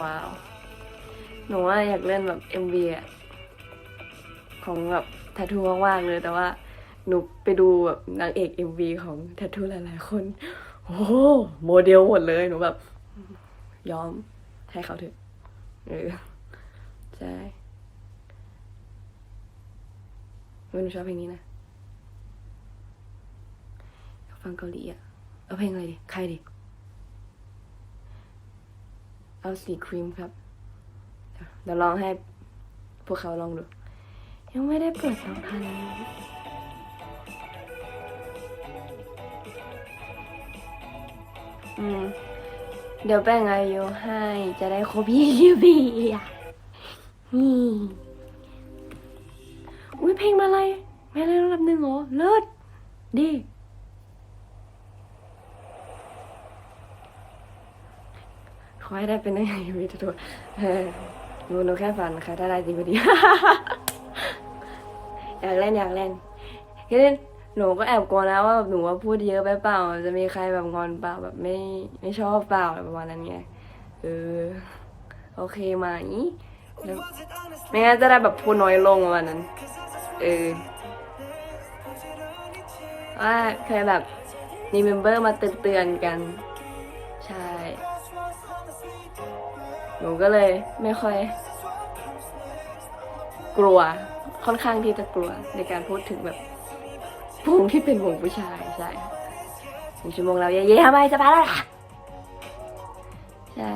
ว้าว หนูว่าอยากเล่นแบบ MV อะของแบบแททูมากๆเลย แต่ว่าหนูไปดูแบบนางเอก MV ของแททูหลายๆคน โอ้โหโมเดลหมดเลย หนูแบบ ยอมให้เขาเถอะเออใช่เออหนูชอบเพลงนี้นะ ฟังเกาหลีอะเอาเพลงอะไรดิ ใครดิ เอาสีครีมครับ เดี๋ยวลองให้พวกเขาลองดู ยังไม่ได้เปิดสองพันอืม เดี๋ยวแบ่งอายุให้จะได้ครบยี่สิบปีอะนี่อุ้ยเพลงมาอะไรมาอะไรระดับหนึ่งเหรอ เลิศดี อให้ได้เป็นได้ไงวีทุกคนเออหนูหนูแค่ฝันค่ะถ้าได้จริงก็ดีอยากเล่นอยากเล่นคือเล่นหนูก็แอบกลัวนะว่าแบบหนูว่าพูดเยอะไปเปล่า จะมีใครแบบงอนเปล่าแบบไม่ไม่ชอบเปล่าอะไรประมาณนั้นไงเออโอเคไหมไม่งั้นจะได้แบบพูดน้อยลงประมาณนั้นเออว่าเคยแบบมีเมมเบอร์มาเตือนๆกัน ใช่ หนูก็เลยไม่ค่อย กลัวค่อนข้างที่จะกลัวในการพูดถึงแบบวงที่เป็นวงผู้ชายใช่หนึ่งชั่วโมงแล้วเย่ๆทำไมจะไปแล้วล่ะใช่